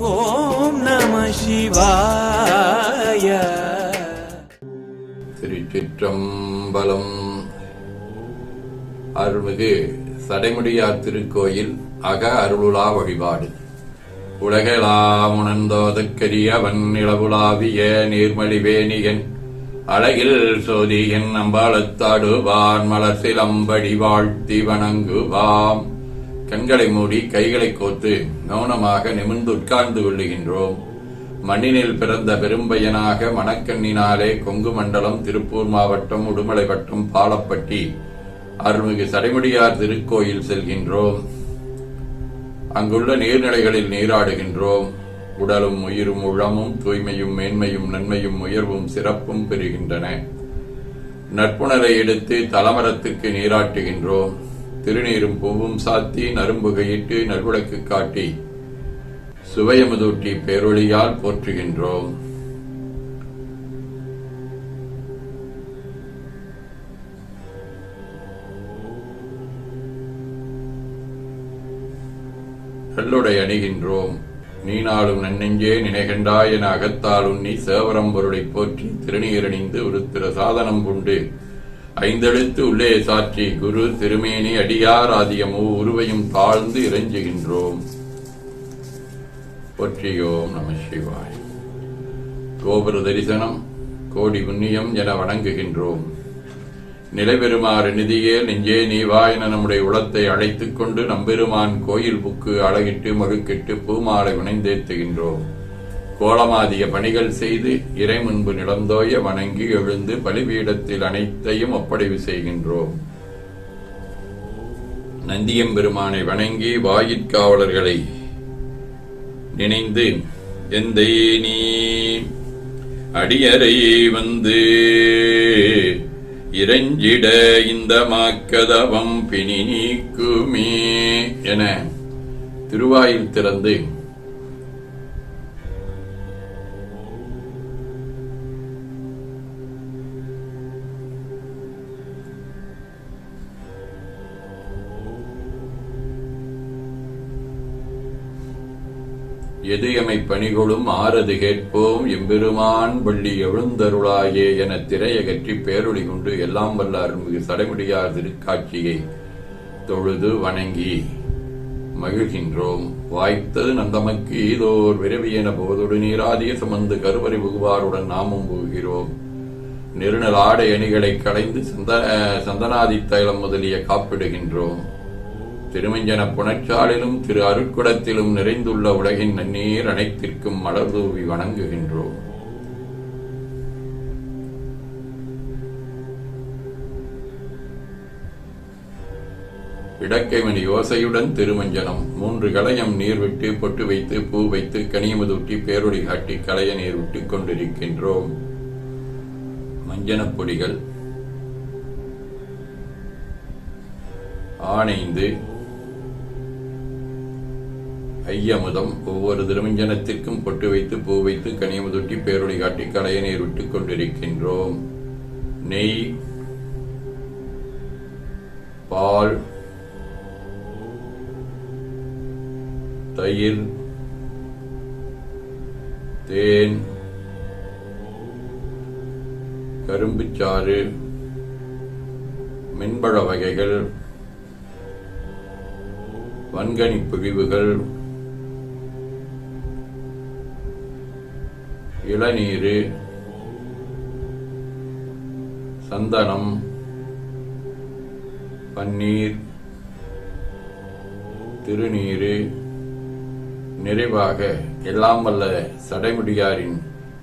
ஓம் நம சிவாய. திருச்சிற்றம்பலம். அருள்மிகு சடைமுடியார் திருக்கோயில் அக அருளுலா வழிபாடு. உலகெலாம் உணர்ந்தோதக்கரியவன் நிலவுலாவிய நீர்மலிவேணியன் அழகில் சோதியன் அம்பாளத்தாடுவான் மலர் சிலம்படி வாழ்த்தி வணங்குவாம். கண்களை மூடி கைகளை கோத்து மௌனமாக நிமிர்ந்து உட்கார்ந்து கொள்ளுகின்றோம். மண்ணினில் பிறந்த பெரும்பையனாக மணக்கண்ணினாலே கொங்கு மண்டலம் திருப்பூர் மாவட்டம் உடுமலை வட்டம் பாலப்பட்டி அருள்மிகு சடைமுடியார் திருக்கோயில் செல்கின்றோம். அங்குள்ள நீர்நிலைகளில் நீராடுகின்றோம். உடலும் உயிரும் உளமும் தூய்மையும் மேன்மையும் நன்மையும் உயர்வும் சிறப்பும் பெறுகின்றன. நட்புணரை எடுத்து தலமரத்துக்கு நீராட்டுகின்றோம். திருநீரும் பூவும் சாத்தி நரும்புகையிட்டு நல்விளக்கு காட்டி சுவையமுதூட்டி பேரொழியால் போற்றுகின்றோம். கல்லுடை அணிகின்றோம். நீ நாளும் நன்னெஞ்சே நினைகண்டாய் என அகத்தாலும் நீ சேவரம்பொருளை போற்றி திருநீரணிந்து உருத்திர சாதனம் கொண்டு ஐந்தெழுத்து உள்ளே சாற்றி குரு திருமேனி அடியார் ஆதியமோ உருவையும் தாழ்ந்து இறைஞ்சுகின்றோம். ஒற்றியோம் நம சிவாய். கோபுர தரிசனம் கோடி புண்ணியம் என வணங்குகின்றோம். நிலைபெறுமாறு நிதியே நெஞ்சே நீவா என நம்முடைய உளத்தை அழைத்துக் கொண்டு நம்பெருமான் கோயில் புக்கு அழகிட்டு மழுக்கிட்டு பூமாலை வினைந்தேத்துகின்றோம் கோலமாதிய பணிகள் செய்து இறை முன்பு நிலந்தோய வணங்கி எழுந்து பலிபீடத்தில் அனைத்தையும் ஒப்படைவு செய்கின்றோம். நந்தியம்பெருமானை வணங்கி வாயிற்காவலர்களை நினைந்து எந்தை நீ அடியறை வந்து இறைஞ்சிட இந்த மாக்கதவம் பிணி நீக்குமே என திருவாயில் திறந்து எது பணிகளும் பணிகொளும் ஆறது கேட்போம். எம்பெருமான் வள்ளி எழுந்தருளாயே என திரையகற்றி பேரொழி கொண்டு எல்லாம் வல்ல அருள்மிகு சடைமுடியார் திருக்காட்சியை தொழுது வணங்கி மகிழ்கின்றோம். வாய்த்தது நந்தமக்கு ஈதோர் என போதொடு நீராதிய சுமந்து கருவறை புகுவாருடன் நாமும் புகுகிறோம் நெருநல் ஆடை அணிகளை களைந்து சந்த சந்தனாதி தைலம் முதலிய காப்பிடுகின்றோம். திருமஞ்சன புனச்சாலிலும் திரு அருட்குடத்திலும் நிறைந்துள்ள உலகின் நன்னீர் அனைத்திற்கும் மலர் தூவி வணங்குகின்றோம். இடக்கைமணி யோசையுடன் திருமஞ்சனம் மூன்று களையம் நீர் விட்டு பொட்டு வைத்து பூ வைத்து கனியமுதூட்டி பேரொடி காட்டி களைய நீர் விட்டுக் கொண்டிருக்கின்றோம். மஞ்சனப் பொடிகள் ஆணைந்து ஐயமுதம் ஒவ்வொரு திருமஞ்சனத்திற்கும் பொட்டு வைத்து பூ வைத்து கனியமுதொட்டி பேரொளி காட்டி கலையை நீர் விட்டுக் கொண்டிருக்கின்றோம். நெய் பால் தயிர் தேன் கரும்புச்சாறு மென்பழ வகைகள் வன்கணி பிழிவுகள் இளநீர் சந்தனம் பன்னீர் திருநீர் நிறைவாக எல்லாம் வல்ல சடைமுடியாரின்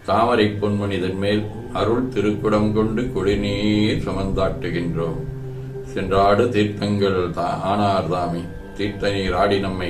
தாமரை பொன்மனிதன் மேல் அருள் திருக்குடம் கொண்டு குடிநீர் சுமந்தாட்டுகின்றோம். சென்றாடு தீர்த்தங்கள் தா- ஆனார் தாமி தீர்த்த நீர் ஆடி நம்மை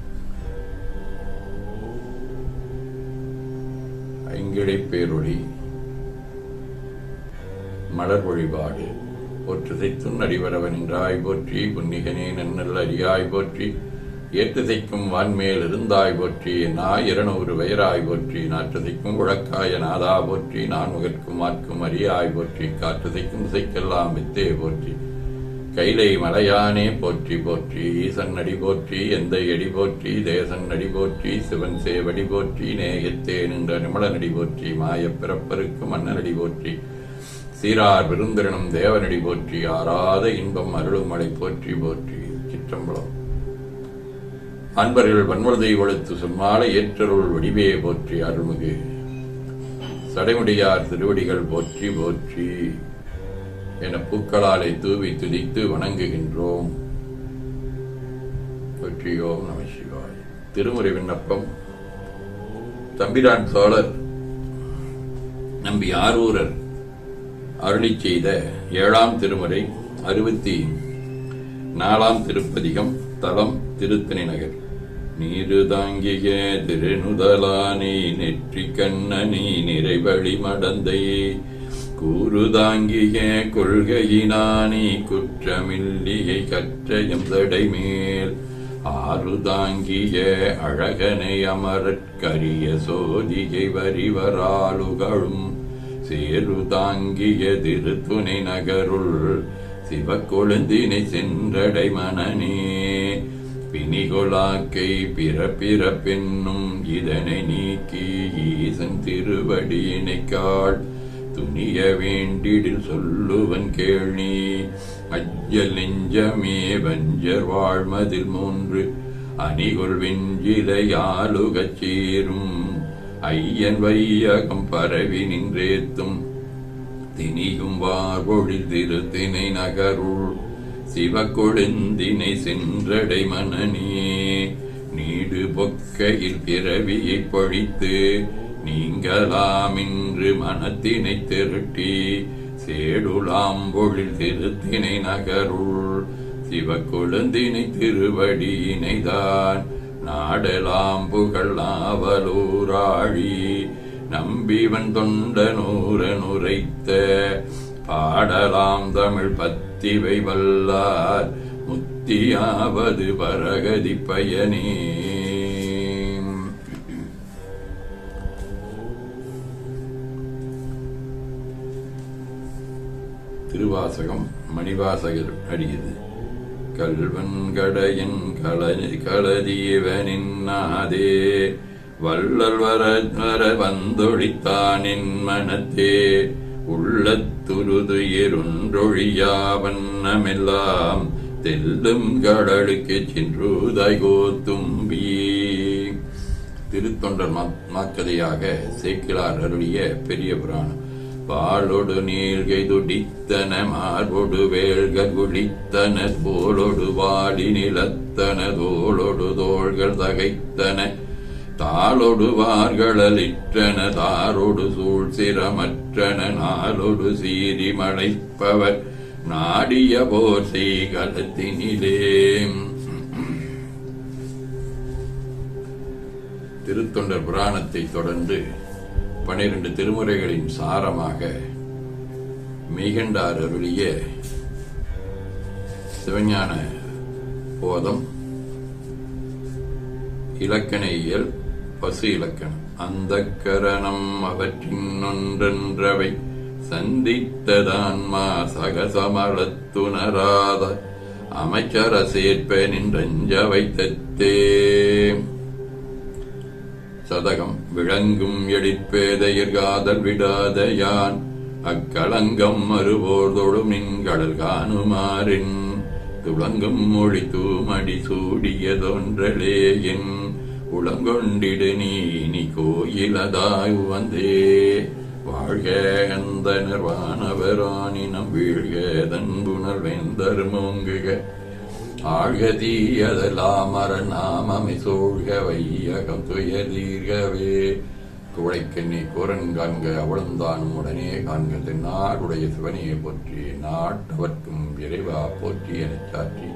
ஐங்கிழை பேரொழி. மலர் வழிபாடு போற்றுதைத்தும் அடிவரவன் என்றாய் போற்றி புன்னிகனே நன்னல் அறியாய் போற்றி ஏற்றுதைக்கும் வான்மேல் இருந்தாய் போற்றி நாய் இருநூறு வயராய் போற்றி நாற்றுதைக்கும் குழக்காய நாதா போற்றி நான் முகற்கும் மாற்கும் அறியாய் போற்றி காற்றுதைக்கும் இசைக்கெல்லாம் வித்தே போற்றி. கைலை மலையானே போற்றி போற்றி ஈசன் அடி போற்றி எந்த எடி போற்றி தேசன் அடி போற்றி சிவன் சேவடி போற்றி நேயத்தே நின்ற நிமலனடி போற்றி மாயப் பிறப்பருக்கு மன்னனடி போற்றி சீரார் விருந்திரனும் தேவனடி போற்றி ஆறாத இன்பம் அருளுமலை போற்றி போற்றி சிற்றம்பலம். அன்பர்கள் வன்மலதை ஒழுத்து சொம்மாலை ஏற்றருள் வடிவே போற்றி அருள்மிகு. சடைமுடியார் திருவடிகள் போற்றி போற்றி. என பூக்களாலை தூவி துதித்து வணங்குகின்றோம். வெற்றியோம் நம சிவாய். திருமுறை விண்ணப்பம். தம்பிரான் சோழர் நம்பி ஆரூரர் அருளி செய்த ஏழாம் திருமுறை அறுபத்தி நாலாம் திருப்பதிகம் தலம் திருத்தணி நகர். நீரு தாங்கிய திருநுதலானே நெற்றி கண்ணனி நிறைவழி மடந்தையே கூறுதாங்கிய கொள்கையினானே குற்றமில்லியை கற்றயம் தடைமேல். ஆறுதாங்கிய அழகனை அமரற்கரிய சோதியை வரிவராலுகளும் சேருதாங்கிய திருத்துணை நகருள் சிவக்கொழுந்தினை சென்றடை மனநே பிணிகொலாக்கை பிறப்பிறப்பென்னும் இதனை நீக்கி ஈசன் திருவடியினை திருவடியினைக்காள் துணிய வேண்டிடில் சொல்லுவன் கேள்வி அஜ்ஜல் நெஞ்சமே வஞ்சர் வாழ்மதில் மூன்று. அணிகொள் வெஞ்சிலையாலுகச் சேரும். ஐயன் வையகம் பரவி நின்றேத்தும். தினியும் வார்பொழில் திருத்தினை நகருள். சிவக்கொழுந்தினை சென்றடை மனநே. நீடு பொக்கையில் பிறவியை பொழித்து நீங்களாமின்று மனத்தினை திருட்டி சேடுலாம் பொழில் திருத்தினை நகருள். சிவக்கொழுந்தினை திருவடியினைதான் நாடலாம் புகழ் ஆவலூராழி நம்பிவன் தொண்ட உரைத்த பாடலாம் தமிழ் பத்திவை வல்லார். முத்தியாவது பரகதி பயனே திருவாசகம் மணிவாசகர் அடியது. கல்வன் கடையின் கள களதியவனின் நாதே வள்ளல் வர வர வந்தொழித்தானின் மனத்தே உள்ளத்துருது எருன்றொழியா வண்ணமெல்லாம் தெல்லும் கடலுக்கு சென்றுதாய் திருத்தொண்டர் மாக்கதையாக சேக்கிலார் அருளிய பெரிய புராணம். பாலொடு நீள்கை துடித்தன மார்பொடு வேள்கள் குளித்தன போலொடு வாடி நிலத்தன தோளொடு தோள்கள் தகைத்தன. தாளொடு வார்களலிற்றன தாரொடு சூழ் சிரமற்றன நாளொடு சீரி மழைப்பவர் நாடிய போர் செய்கலத்தினிலே திருத்தொண்டர் புராணத்தை தொடர்ந்து பனிரெண்டு திருமுறைகளின் சாரமாக மெய்கண்டார் அருளிய சிவஞான போதம் இலக்கண இயல் பசு இலக்கணம். அந்த கரணம் அவற்றின் ஒன்றென்றவை சந்தித்ததான்மா சகசமளத்துணராத அமைச்சர சேர்ப்ப நின்றஞ்ச வைத்தத்தே. சதகம். விளங்கும் எழிற்பேதையர் காதல் விடாத யான் அக்களங்கம் மறுபோர்தொழும் நின்கடல் காணுமாறின் துளங்கும் மொழி தூமடி சூடியதொன்றலே என் உளங்கொண்டிடு நீ நீ கோயிலதாய் வந்தே வாழ்க அந்த நிர்வாணவரானினம் வீழ்க தன்புணர்வேந்தர் தன்புணர் வெந்தருமோங்குக ஆழ்கதீயதெல்லாம் நாமமி சூழ்க வையகம் துயதீர்கவே குழைக்கண்ணி குரன் காண்க அவளுந்தானும் உடனே காண்க நாடுடைய சிவனையை போற்றி நாட்டவர்க்கும் இறைவா போற்றி எனச் சாற்றி.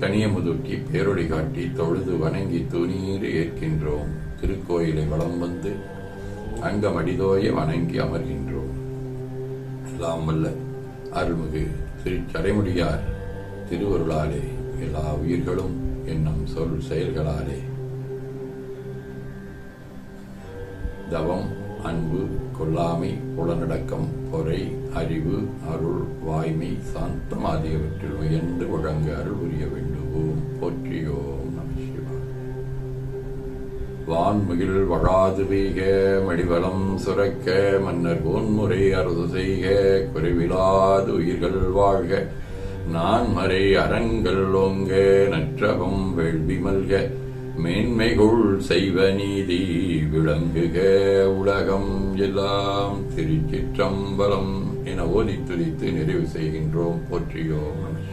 கனியமுதுக்கி பேரொழி காட்டி தொழுது வணங்கி துணீறு ஏற்கின்றோம். திருக்கோயிலை வளம் வந்து அங்கமடிதோய வணங்கி அமர்கின்றோம். எல்லாம் வல்ல அருள்மிகு திரு சடைமுடியார் திருவருளாலே எல்லா உயிர்களும் என்னும் சொல் செயல்களாலே. தவம் அன்பு கொல்லாமை புலநடக்கம் பொறை அறிவு அருள் வாய்மை சாந்தம் ஆகியவற்றில் உயர்ந்து முழங்க அருள் புரிய வேண்டுவோம். போற்றியோம் நம சிவாய வான்முகில் வழாது வீக மடிவளம் சுரக்க மன்னர் போன்முறை அறுது செய்க குறைவிலாது உயிர்கள் வாழ்க. நான் மறை அறங்கள் ஓங்க நற்றபம் வேள்வி மல்க மேன்மைகுள் செய்வ நீதி விளங்குக உலகம் எல்லாம் திருச்சிற்றம்பலம் என ஓதி துதித்து நிறைவு செய்கின்றோம். போற்றியோம்.